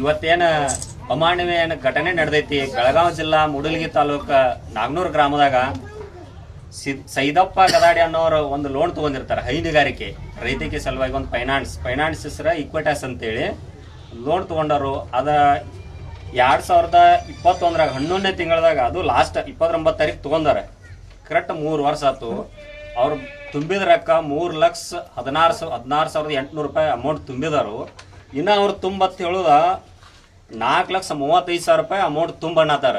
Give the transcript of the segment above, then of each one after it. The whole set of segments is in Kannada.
ಇವತ್ತೇನ ಅಮಾನವೀಯ ಘಟನೆ ನಡೆದೈತಿ? ಬೆಳಗಾವಿ ಜಿಲ್ಲಾ ಮುಡಲಗಿ ತಾಲೂಕ ನಾಗ್ನೂರು ಗ್ರಾಮದಾಗ ಸೈದಪ್ಪ ಗದಾಡಿ ಅನ್ನೋರು ಒಂದು ಲೋನ್ ತಗೊಂಡಿರ್ತಾರೆ, ಹೈನುಗಾರಿಕೆ. ರೈತಕ್ಕೆ ಸಲುವಾಗಿ ಒಂದು ಫೈನಾನ್ಸ್ ಫೈನಾನ್ಸ್ ಹೆಸರ ಇಕ್ವಿಟಾಸ್ ಅಂತೇಳಿ ಲೋನ್ ತೊಗೊಂಡವರು. ಅದ ಎರಡು ಸಾವಿರದ ಇಪ್ಪತ್ತೊಂದರಾಗ ಹನ್ನೊಂದನೇ ತಿಂಗಳದಾಗ, ಅದು ಲಾಸ್ಟ್ ಇಪ್ಪತ್ತೊಂಬತ್ತು ತಾರೀಕು ತೊಗೊಂಡಾರೆ. ಕರೆಕ್ಟ್ ಮೂರು ವರ್ಷ ಆಯ್ತು ಅವ್ರು ತುಂಬಿದ ರೊಕ್ಕ ಮೂರು ಲಕ್ಷ ಹದಿನಾರು ಸಾವಿರ ಹದಿನಾರು ಸಾವಿರದ ಎಂಟುನೂರು ರೂಪಾಯಿ ಅಮೌಂಟ್ ತುಂಬಿದಾರು ಇನ್ನು ಅವ್ರು ತುಂಬತ್ ಹೇಳುದ ನಾಲ್ಕು ಲಕ್ಷ ಮೂವತ್ತೈದು ಸಾವಿರ ರೂಪಾಯಿ ಅಮೌಂಟ್ ತುಂಬಣ್ಣತ್ತಾರ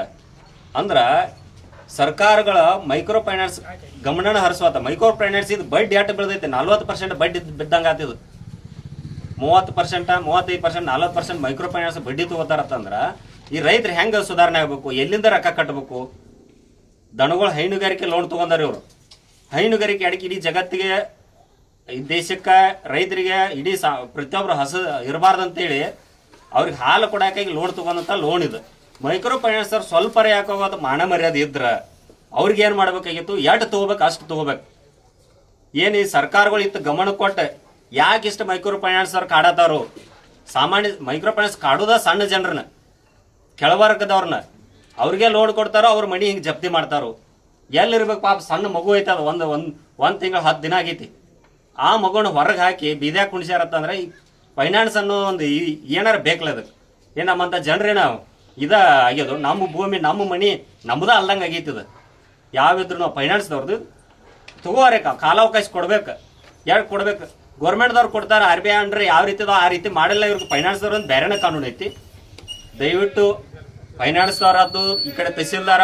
ಅಂದ್ರೆ ಸರ್ಕಾರಗಳ ಮೈಕ್ರೋ ಫೈನಾನ್ಸ್ ಗಮನ ಹರಿಸುವತ್ತ ಮೈಕ್ರೋ ಫೈನಾನ್ಸ್ ಇದು ಬಡ್ಡಿ ಎಟ್ಟು ಬೆಳೆದೈತೆ? ನಲ್ವತ್ತು ಪರ್ಸೆಂಟ್ ಬಡ್ಡಿ ಬಿದ್ದಂಗೆ ಆತಿದು ಮೂವತ್ತು ಪರ್ಸೆಂಟ ಮೂವತ್ತೈದು ಪರ್ಸೆಂಟ್ ನಲ್ವತ್ತು ಪರ್ಸೆಂಟ್ ಮೈಕ್ರೋ ಫೈನಾನ್ಸ್ ಬಡ್ಡಿ ತಗೋತಾರತ್ತಂದ್ರೆ ಈ ರೈತರು ಹೆಂಗೆ ಸುಧಾರಣೆ ಆಗಬೇಕು? ಎಲ್ಲಿಂದ ರೊಕ್ಕ ಕಟ್ಟಬೇಕು ದನಗಳು ಹೈನುಗಾರಿಕೆ ಲೋನ್ ತಗೊಂಡಾರ ಇವರು. ಹೈನುಗಾರಿಕೆ ಅಡಿಕೆ ಇಡೀ ಜಗತ್ತಿಗೆ ಈ ದೇಶಕ್ಕೆ ರೈತರಿಗೆ ಇಡೀ ಸಾ ಪ್ರತಿಯೊಬ್ಬರು ಹಸ ಇರಬಾರ್ದಂತೇಳಿ ಅವ್ರಿಗೆ ಹಾಲು ಕೊಡಾಕಾಗಿ ಲೋನ್ ತಗೊಂಡಂತ ಲೋನ್ ಇದು. ಮೈಕ್ರೋ ಫೈನಾನ್ಸರ್ ಸ್ವಲ್ಪ ಯಾಕೋಗೋದು ಮಾನ ಮರ್ಯಾದೆ ಇದ್ರೆ ಅವ್ರಿಗೆ ಏನು ಮಾಡ್ಬೇಕಾಗಿತ್ತು? ಎಷ್ಟು ತಗೋಬೇಕು, ಅಷ್ಟು ತಗೋಬೇಕು. ಏನು ಈ ಸರ್ಕಾರಗಳು ಇತ್ತು ಗಮನ ಕೊಟ್ಟು ಯಾಕೆ ಇಷ್ಟು ಮೈಕ್ರೋ ಫೈನಾನ್ಸರ್ ಕಾಡತಾರು ಸಾಮಾನ್ಯ ಮೈಕ್ರೋ ಫೈನಾನ್ಸ್ ಕಾಡೋದ ಸಣ್ಣ ಜನರನ್ನ, ಕೆಳವರ್ಗದವ್ರನ್ನ. ಅವ್ರಿಗೆ ಲೋನ್ ಕೊಡ್ತಾರೋ, ಅವ್ರ ಮನಿ ಹಿಂಗೆ ಜಪ್ತಿ ಮಾಡ್ತಾರೋ. ಎಲ್ಲಿರ್ಬೇಕು ಪಾಪ ಸಣ್ಣ ಮಗು ಐತದ ಒಂದು ಒಂದು ಒಂದು ತಿಂಗಳು ಹತ್ತು ದಿನ ಆಗೈತಿ. ಆ ಮಗುನ ಹೊರಗೆ ಹಾಕಿ ಬೀದ್ಯಾಗ ಕುಣಿಸ್ಯಾರತ್ತಂದ್ರೆ ಈ ಫೈನಾನ್ಸ್ ಅನ್ನೋ ಒಂದು ಏನಾರ ಬೇಕಲ್ಲ ಅದಕ್ಕೆ. ಏನು ನಮ್ಮಂಥ ಜನರೇನ ಇದ ಆಗ್ಯದು. ನಮ್ಮ ಭೂಮಿ, ನಮ್ಮ ಮನಿ ನಮ್ಮದ ಅಲ್ದಂಗೆ ಆಗೈತಿ ಯಾವಿದ್ರು ನಾವು ಫೈನಾನ್ಸ್ದವ್ರದ್ದು ತಗೋರೆ ಕಾಲಾವಕಾಶ ಕೊಡ್ಬೇಕು. ಯಾರು ಕೊಡ್ಬೇಕು? ಗೌರ್ಮೆಂಟ್ದವ್ರು ಕೊಡ್ತಾರೆ ಆರ್ ಬಿ ಐ ಅಂದ್ರೆ ಯಾವ ರೀತಿ ಅದಾವ ಆ ರೀತಿ ಮಾಡಿಲ್ಲ. ಇವ್ರಿಗೆ ಫೈನಾನ್ಸ್ದವ್ರು ಒಂದು ಬೇರೆನೇ ಕಾನೂನು ಐತಿ. ದಯವಿಟ್ಟು ಫೈನಾನ್ಸ್ದವರದ್ದು ಈ ಕಡೆ ತಹಸೀಲ್ದಾರ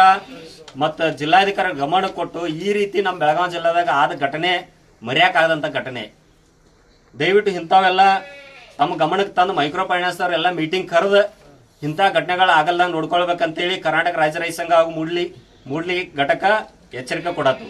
ಮತ್ತು ಜಿಲ್ಲಾಧಿಕಾರಿ ಗಮನ ಕೊಟ್ಟು ಈ ರೀತಿ ನಮ್ಮ ಬೆಳಗಾವಿ ಜಿಲ್ಲಾದಾಗ ಆದ ಘಟನೆ ಮರೆಯೋಕ್ಕಾಗದಂಥ ಘಟನೆ. ದಯವಿಟ್ಟು ಇಂಥವೆಲ್ಲ ತಮ್ಮ ಗಮನಕ್ಕೆ ತಂದು ಮೈಕ್ರೋ ಫೈನಾನ್ಸ್ ಎಲ್ಲ ಮೀಟಿಂಗ್ ಕರೆದು ಇಂಥ ಘಟನೆಗಳು ಆಗಲ್ಲ ನೋಡ್ಕೊಳ್ಬೇಕಂತೇಳಿ ಕರ್ನಾಟಕ ರಾಜ್ಯ ರೈತ ಸಂಘ ಹಾಗೂ ಮೂಡ್ಲಿ ಮೂಡ್ಲಿ ಘಟಕ ಎಚ್ಚರಿಕೆ ಕೊಡತ್ತು